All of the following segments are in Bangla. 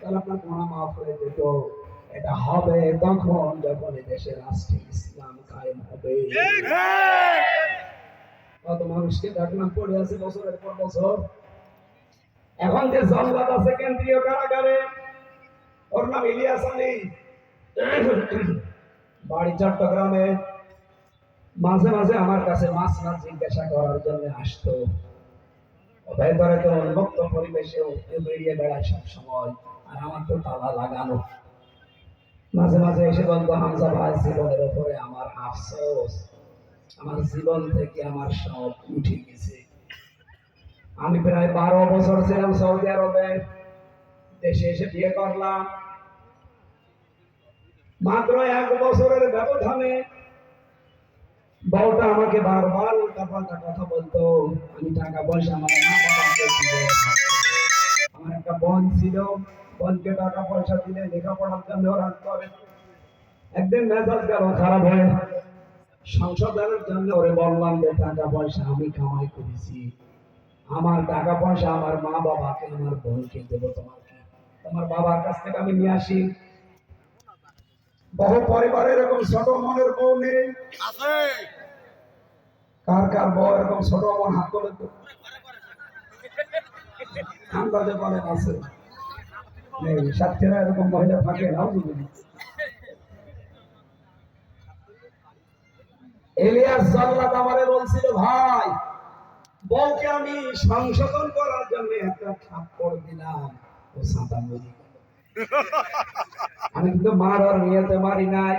তাহলে আপনার গোনা মাফ হয়ে যেত। এটা হবে তখন যখন দেশে রাষ্ট্রে ইসলাম কায়েম হবে। কত মানুষকে দেখলাম পড়ে আছে বছরের পর বছর। এখন যে জল্লাদ আছে কেন্দ্রীয় কারাগারে ওর নাম ইলিয়াস আলী। বাড়ি চট্টগ্রামে। মাঝে মাঝে আমার কাছে মাছ মাছ জিজ্ঞাসা করার জন্য আসতো। ভেতরে তো উন্মুক্ত পরিবেশেও বেরিয়ে বেড়ায় সব সময় আর আমার তো তালা লাগানো। মাঝে মাঝে এসে বলতো হামজা ভাই, জীবনের উপরে আমার আফসোস। আমার জীবন থেকে আমার সব উঠে গেছে। আমি প্রায় বারো বছর ছিলাম সৌদি আরবে। দেশে এসে বিয়ে করলাম। মাত্র এক বছরের ব্যবধানে বউটা আমাকে বারবার উল্টা পাল্টা কথা বলতো, আমি টাকা পয়সা আমার আমার একটা বোন ছিল। বোনকে টাকা পয়সা দিলে লেখাপড়ার জন্য রাগ করে একদিন মেজাজ গেল খারাপ হয়ে। সংশোধনের জন্য ওরে বললাম যে টাকা পয়সা আমি কামাই করেছি। আমার টাকা পয়সা আমার মা বাবাকে আমার বোনকে দেবো তোমার তোমার বাবার কাছ থেকে আমি নিয়ে আসি। বহু পরিবারে এরকম ছোট মনের বউ নেই। কার কার বউ এরকম ছোট মন হাত করে আন্দাজে বলেন আছে। সাতক্ষীরা এরকম মহিলা থাকে বুঝলি। এলিয়াস জাল্লাদ আমারে বলছিল, ভাই, বউকে আমি সংশোধন করার জন্য একটা দিলাম। ও সাদা মরি আমি কিন্তু মারার নিয়েতে মারি নাই।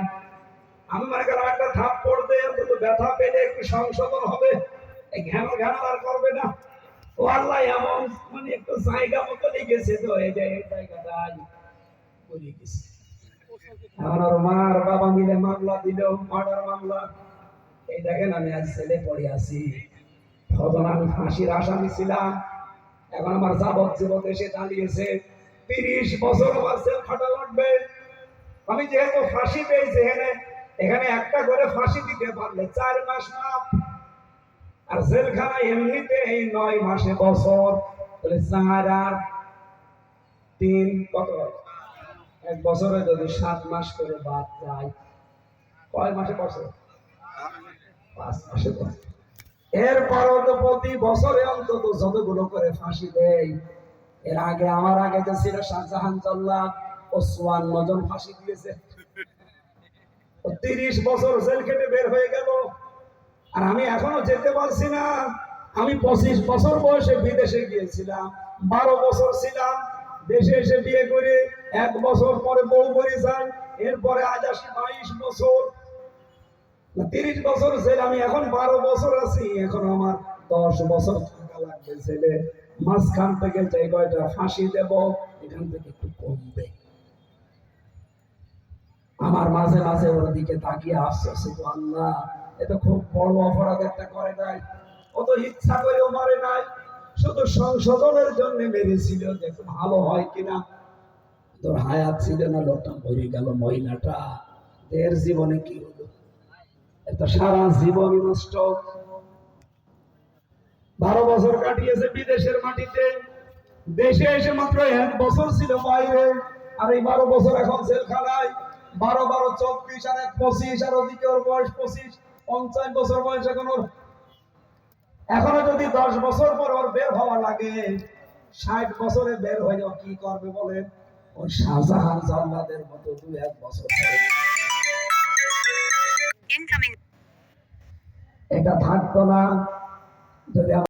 আমি মনে করলাম, একটা থাপ্পড় দিয়ে অন্তত ব্যথা পেলে একটু সংশোধন হবে। এই ঘ্যান ঘ্যান আর করবে না। আল্লাহ এমন মানে একটু জায়গা মতো লিখেছে তো, এই বলে গেছে। এখন ওর মা আর বাবা মিলে মামলা দিল মার্ডার মামলা। এই দেখেন, আমি আজ ছেলে পড়ে আছি। তখন আমি ফাঁসির আসামি ছিলাম। এখন আমার যাবজ্জীবন এসে দাঁড়িয়েছে। তিরিশ বছর আমার জেল খাটা লাগবে। আমি যেহেতু ফাঁসি পেয়েছি এখানে এখানে একটা করে ফাঁসি দিতে পারলে চার মাস মাপ। আর জেলখানা এমনিতে এই নয় মাসে বছর। চার আর তিন, কত এক বছরে যদি সাত মাস করে বাদ যায়, কয় মাসে বছর? পাঁচ মাসে বছর। এরপরও তো প্রতি বছরে অন্তত যতগুলো করে ফাঁসি দেয়, এর আগে, আমার আগে যে ছিল শাহজাহান ও চুয়ান্ন জন ফাঁসি দিয়েছে। তিরিশ বছর জেল খেটে বের হয়ে গেল। আর আমি এখনও যেতে পারছি না। আমি পঁচিশ বছর বয়সে বিদেশে গিয়েছিলাম, বারো বছর ছিলাম, দেশে এসে বিয়ে করে এক বছর পরে বউ মরে যায় এরপরে আজ আসি বাইশ বছর। তিরিশ বছর ছেলে, আমি এখন বারো বছর আছি, এখন আমার দশ বছর থাকা লাগবে ছেলে। মাঝখান থেকে যে কয়টা ফাঁসি দেব, এখান থেকে একটু কমবে। আমার মাঝে মাঝে ওর দিকে তাকিয়ে আসছে শুধু আল্লাহ এটা খুব বড় অপরাধ একটা করে নাই। ও তো ইচ্ছা করেও মারে নাই। শুধু সংশোধনের জন্য মেরেছিল যে ভালো হয় কিনা। তোর হায়াত ছিল না, লোকটা মরে গেল মহিলাটা। এর জীবনে কি হলো? এত সারা জীবন নষ্ট। বারো বছর কাটিয়েছে বিদেশের মাটিতে। দেশে এসে মাত্র এক বছর ছিল বাইরে। আর এই বারো বছর এখন বারো বারো, চব্বিশ আর এক পঁচিশ, আর ওদিকে ওর বয়স পঁচিশ। পঞ্চাশ বছর বয়স এখন ওর এখনও যদি দশ বছর পর ওর বের হওয়া লাগে ষাট বছরে বের হয়ে কি করবে বলেন? ওই শাহজাহান জাল্লাদের মতো দু এক বছর এটা থাকতো না। যদি